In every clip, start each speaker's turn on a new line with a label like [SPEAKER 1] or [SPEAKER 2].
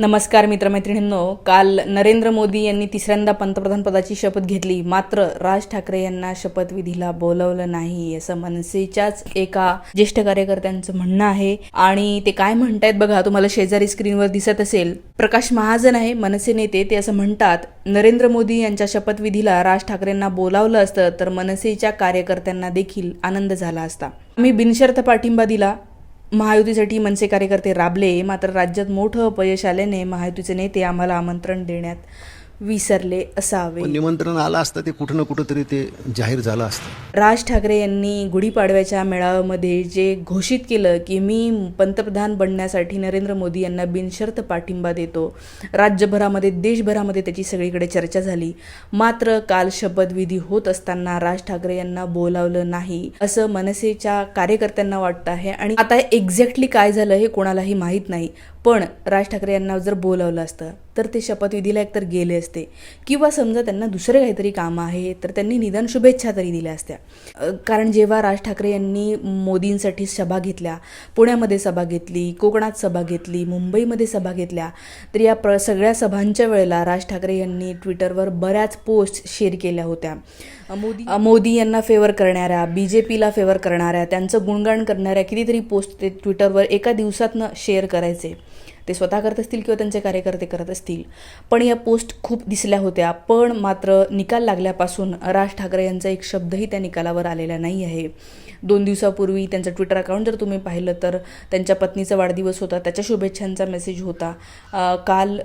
[SPEAKER 1] नमस्कार मित्रमैत्रिणींनो. काल नरेंद्र मोदी यांनी तिसऱ्यांदा पंतप्रधान पदाची शपथ घेतली. मात्र राज ठाकरे यांना शपथविधीला बोलवलं नाही असं मनसेच्याच एका ज्येष्ठ कार्यकर्त्यांचं म्हणणं आहे. आणि ते काय म्हणतायत बघा तुम्हाला शेजारी स्क्रीनवर दिसत असेल. प्रकाश महाजन आहे मनसे नेते. ते असं म्हणतात नरेंद्र मोदी यांच्या शपथविधीला राज ठाकरेंना बोलावलं असतं तर मनसेच्या कार्यकर्त्यांना देखील आनंद झाला असता. आम्ही बिनशर्त पाठिंबा दिला. महायुतीसाठी मनसे कार्यकर्ते राबले मात्र राज्यात मोठं अपयश आल्याने महायुतीचे नेते आम्हाला आमंत्रण देण्यात विसरले असावे.
[SPEAKER 2] निमंत्रण आलं असतं ते कुठं ना कुठं तरी ते जाहीर झालं असतं.
[SPEAKER 1] राज ठाकरे यांनी गुढीपाडव्याच्या मेळाव्यामध्ये जे घोषित केलं की मी पंतप्रधान बनण्यासाठी नरेंद्र मोदी यांना बिनशर्त पाठिंबा देतो राज्यभरामध्ये देशभरामध्ये त्याची सगळीकडे चर्चा झाली. मात्र काल शपथविधी होत असताना राज ठाकरे यांना बोलावलं नाही असं मनसेच्या कार्यकर्त्यांना वाटतं आहे. आणि आता एक्झॅक्टली काय झालं हे कोणालाही माहीत नाही. पण राज ठाकरे यांना जर बोलावलं असतं तर ते शपथविधीला एकतर गेले असते. किंवा समजा त्यांना दुसरे काहीतरी कामं आहे तर त्यांनी निदान शुभेच्छा तरी दिल्या असत्या. कारण जेव्हा राज ठाकरे यांनी मोदींसाठी सभा घेतल्या पुण्यामध्ये सभा घेतली कोकणात सभा घेतली मुंबईमध्ये सभा घेतल्या तर या प्र सगळ्या सभांच्या वेळेला राज ठाकरे यांनी ट्विटरवर बऱ्याच पोस्ट शेअर केल्या होत्या. मोदी मोदी यांना फेवर करणाऱ्या बी जे पीला फेवर करणाऱ्या त्यांचं गुणगान करणाऱ्या कितीतरी पोस्ट ते ट्विटरवर एका दिवसातनं शेअर करायचे. ते स्वतः करत असतील किंवा त्यांचे कार्यकर्ते करत असतील. पण या पोस्ट खूप दिसल्या होत्या. पण मात्र निकाल लागल्यापासून राज ठाकरे यांचा एक शब्दही त्या निकालावर आलेला नाही आहे. दोन दिवसापूर्वी त्यांचं ट्विटर अकाउंट जर तुम्ही पाहिलं तर त्यांच्या पत्नीचा वाढदिवस होता त्याच्या शुभेच्छांचा मेसेज होता. काल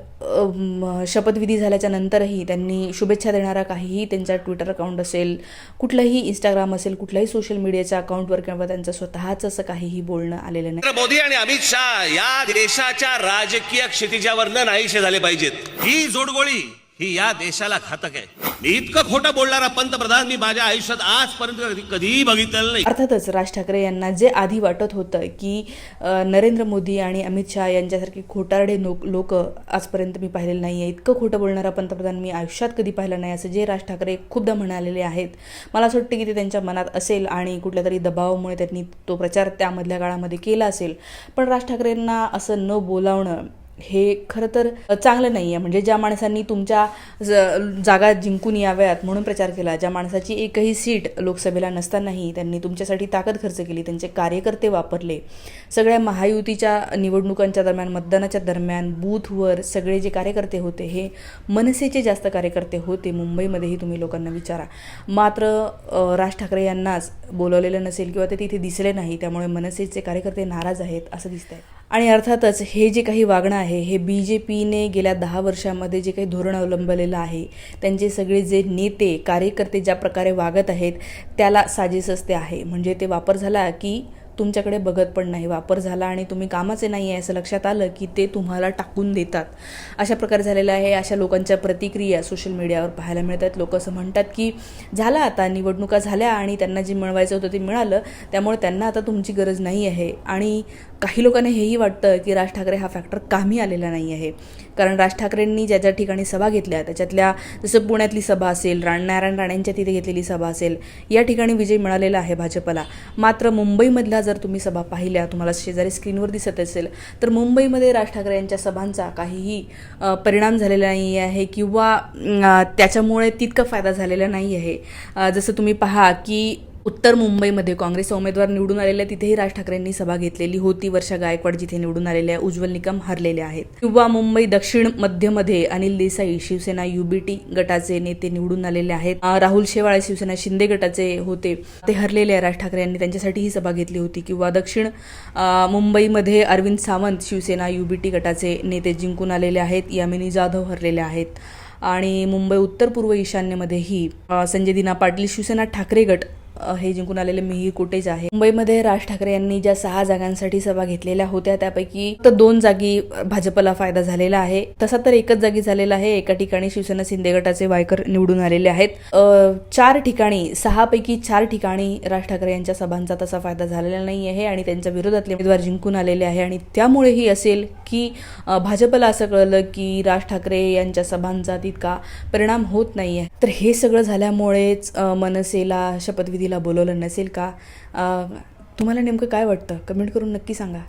[SPEAKER 1] शपथविधी झाल्याच्या नंतरही त्यांनी शुभेच्छा देणारा काहीही त्यांचा ट्विटर अकाउंट असेल कुठलंही इंस्टाग्राम असेल कुठल्याही सोशल मीडियाच्या अकाउंटवर किंवा त्यांचं स्वतःच असं काहीही बोलणं आलेलं नाही.
[SPEAKER 3] मोदी आणि अमित शहा या देशाच्या राजकीय क्षितिजावरनं नाहीसे झाले पाहिजेत. ही जोडगोळी ही या देशाला घातक आहे. मी इतकं खोटं बोलणारा पंतप्रधान मी माझ्या आयुष्यात आजपर्यंत कधी- कधीही बघितलेलं नाही.
[SPEAKER 1] अर्थातच राज ठाकरे यांना जे आधी वाटत होतं की अ, नरेंद्र मोदी आणि अमित शहा यांच्यासारखे खोटारडे लोक लोक आजपर्यंत मी पाहिलेले नाही आहे इतकं खोटं बोलणारा पंतप्रधान मी आयुष्यात कधी पाहिलं नाही असं जे राज ठाकरे खूपदा म्हणालेले आहेत. मला असं वाटतं की ते त्यांच्या मनात असेल आणि कुठल्या तरी दबावामुळे त्यांनी तो प्रचार त्यामधल्या काळामध्ये केला असेल. पण राज ठाकरेंना असं न बोलावणं हे खरं तर चांगलं नाही आहे म्हणजे ज्या माणसांनी तुमच्या ज- जागा जिंकून याव्यात म्हणून प्रचार केला ज्या माणसाची एकही सीट लोकसभेला नसतानाही त्यांनी तुमच्यासाठी ताकद खर्च केली त्यांचे कार्यकर्ते वापरले. सगळ्या महायुतीच्या निवडणुकांच्या दरम्यान मतदानाच्या दरम्यान बूथवर सगळे जे कार्यकर्ते होते हे मनसेचे जास्त कार्यकर्ते होते मुंबईमध्येही तुम्ही लोकांना विचारा. मात्र राज ठाकरे यांनाच बोलवलेलं नसेल किंवा ते तिथे दिसले नाही त्यामुळे मनसेचे कार्यकर्ते नाराज आहेत असं दिसतंय. आणि अर्थातच हे जे काही वागणं आहे हे बी जे पीने गेल्या दहा वर्षामध्ये जे काही धोरण अवलंबलेलं आहे त्यांचे सगळे जे नेते कार्यकर्ते ज्या प्रकारे वागत आहेत त्याला साजेसच ते आहे. म्हणजे ते वापर झाला की तुमच्याकडे बघत पण नाही वापर झाला आणि तुम्ही कामाचे नाही आहे असं लक्षात आलं की ते तुम्हाला टाकून देतात. अशा प्रकारे झालेलं आहे अशा लोकांच्या प्रतिक्रिया सोशल मीडियावर पाहायला मिळतात. लोक असं म्हणतात की झालं आता निवडणुका झाल्या आणि त्यांना जे मिळवायचं होतं ते मिळालं त्यामुळे त्यांना आता तुमची गरज नाही आहे. आणि काही लोकांना हेही वाटतं की राज ठाकरे हा फॅक्टर कामी आलेला नाही आहे. कारण राज ठाकरेंनी ज्या ज्या ठिकाणी सभा घेतल्या त्याच्यातल्या जसं पुण्यातली सभा असेल राण नारायण राणेंच्या तिथे घेतलेली सभा असेल या ठिकाणी विजय मिळालेला आहे भाजपला. मात्र मुंबईमधला जर तुम्ही सभा पाहिल्या तुम्हाला शेजारी स्क्रीनवर दिसत असेल तर मुंबईमध्ये राज ठाकरे यांच्या सभांचा काहीही परिणाम झालेला नाही आहे किंवा त्याच्यामुळे तितका फायदा झालेला नाही आहे. जसं तुम्ही पहा की उत्तर मुंबईमध्ये काँग्रेस उमेदवार निवडून आलेल्या तिथेही राज ठाकरेंनी सभा घेतलेली होती. वर्षा गायकवाड जिथे निवडून आलेल्या उज्ज्वल निकम हरलेले आहेत. किंवा मुंबई दक्षिण मध्यमध्ये अनिल देसाई शिवसेना युबीटी गटाचे नेते निवडून आलेले आहेत. राहुल शेवाळे शिवसेना शिंदे गटाचे होते. ते हरलेले आहे राज ठाकरे यांनी त्यांच्यासाठी ही सभा घेतली होती. किंवा दक्षिण मुंबईमध्ये अरविंद सावंत शिवसेना युबीटी गटाचे नेते जिंकून आलेले आहेत. यामिनी जाधव हरलेले आहेत. आणि मुंबई उत्तर पूर्व ईशान्यमध्येही संजय दिना पाटील शिवसेना ठाकरे गट हे जिंकून आलेले मिहीर कुटेज आहे. मुंबईमध्ये राज ठाकरे यांनी ज्या सहा जागांसाठी सभा घेतलेल्या होत्या त्यापैकी तर दोन जागी भाजपला फायदा झालेला आहे. तसा तर एकच जागी झालेला आहे. एका ठिकाणी शिवसेना शिंदे गटाचे वायकर निवडून आलेले आहेत. चार ठिकाणी सहा पैकी चार ठिकाणी राज ठाकरे यांच्या सभांचा तसा फायदा झालेला नाही आहे आणि त्यांच्या विरोधातले उमेदवार जिंकून आलेले आहे आणि त्यामुळेही असेल की भाजपला असं कळलं की राज ठाकरे यांच्या सभांचा तितका परिणाम होत नाही आहे तर हे सगळं झाल्यामुळेच मनसेला शपथविधी शपथविधीला बोलवलं नसेल का? तुम्हाला नेमकं काय वाटतं? कमेंट करून नक्की सांगा.